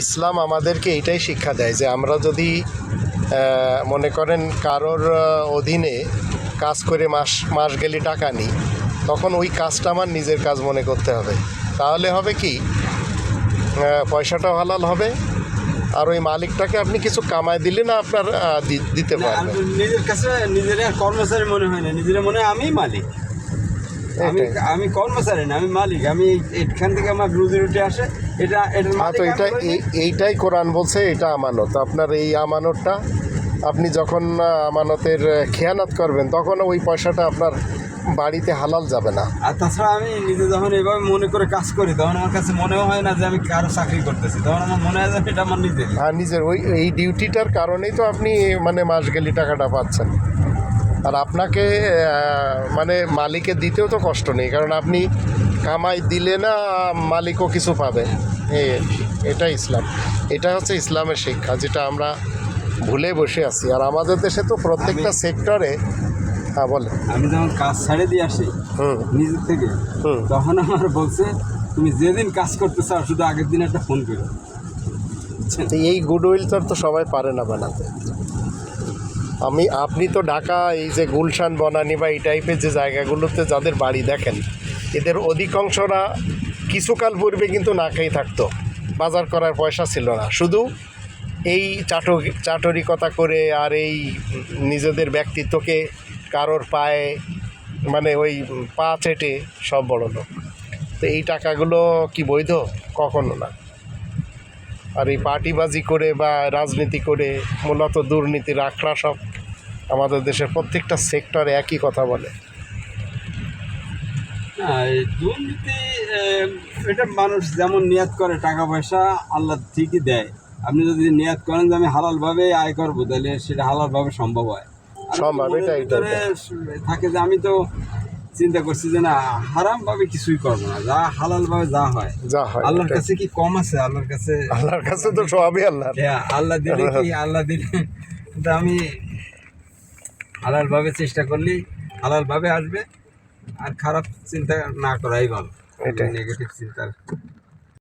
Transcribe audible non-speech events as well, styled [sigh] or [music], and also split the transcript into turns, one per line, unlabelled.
ইসলাম আমাদেরকে এটাই শিক্ষা দেয় যে আমরা যদি মনে করেন কারোর অধীনে কাজ করে মাস মাস গেলে টাকা নিই তখন ওই কাজটা আমার নিজের কাজ মনে করতে হবে। তাহলে হবে কি পয়সাটাও হালাল হবে আর ওই মালিকটাকে আপনি কিছু কামায় দিলে না আপনার দিতে পারবেন।
নিজের কাছে নিজের কর্মচারী মনে হয় না নিজের মনে হয় আমি মালিক। আমি আমি কর্মচারী না আমি মালিক। আমি এখান থেকে আমার রুজি রুটি আসে এটা
হ্যাঁ তো এটা এই- এইটাই কোরআন বলছে এটা আমানত। আপনার এই আমানতটা আপনি যখন আমানতের খেয়ানত করবেন তখন ওই পয়সাটা আপনার বাড়িতে হালাল যাবে না।
আর তাছাড়া আমি নিজে যখন এভাবে মনে করে কাজ করি তখন আমার কাছে মনেও হয় না যে আমি কারও চাকরি করতেছি। তখন আমার মনে হয় যে এটা আমার নিজের।
আর নিজের ওই এই ডিউটিটার কারণেই তো আপনি মানে মাস গেলি টাকাটা পাচ্ছেন। আর আপনাকে মানে মালিকে দিতেও তো কষ্ট নেই কারণ আপনি কামাই দিলে না মালিকও কিছু পাবে। এটা ইসলাম। এটা হচ্ছে ইসলামের শিক্ষা যেটা আমরা ভুলে বসে আছি। আর আমাদের দেশে তো প্রত্যেকটা সেক্টরে হ্যাঁ বলে
আমি যখন কাজ ছাড়ে দিয়ে আসি
হুম।
নিজের থেকে
হুম।
তখন আমার বলছে তুমি যেদিন কাজ করতে চাও শুধু আগের দিন একটা ফোন করো।
তো এই গুডউইলটার তো তো সবাই পারে না বানাতে। আমি, আপনি তো ঢাকা, এই যে গুলশান, বনানি বা এই টাইপের যে জায়গাগুলোতে যাদের বাড়ি দেখেন, এদের অধিকাংশরা কিছুকাল পূর্বে কিন্তু না খেয়ে থাকতো। বাজার করার পয়সা ছিল না। শুধু এই চাট, চাটরিকতা করে আর এই নিজেদের ব্যক্তিত্বকে কারোর পায়ে মানে ওই পা চেটে সব বড় লোক। তো এই টাকাগুলো কি বৈধ? কখনো না। আর এই পার্টিবাজি করে বা রাজনীতি করে মূলত দুর্নীতির আখড়া সব আমাদের দেশের প্রত্যেকটা সেক্টরে একই কথা বলে।
দুর্নীতি এটা মানুষ যেমন নিয়াত করে টাকা পয়সা আল্লাহ ঠিকই দেয়। আপনি যদি নিয়াত করেন যে আমি হালালভাবে আয় করব তাহলে সেটা হালালভাবে সম্ভব হয়।
সম্ভব, এটাই,
থাকে যে আমি তো চিন্তা করছি যে না হারাম ভাবে কিছুই করব না যা হালাল ভাবে যা হয়।
যা হয়
আল্লাহর কাছে কি কম আছে? আল্লাহর কাছে
আল্লাহর কাছে তো সবই আল্লাহ
হ্যাঁ, আল্লাহ দিলে কি [laughs] আল্লাহ দিলে। কিন্তু আমি হালাল ভাবে চেষ্টা করলি হালাল ভাবে আসবে আর খারাপ চিন্তা না করাই ভালো।
এটা
নেগেটিভ চিন্তা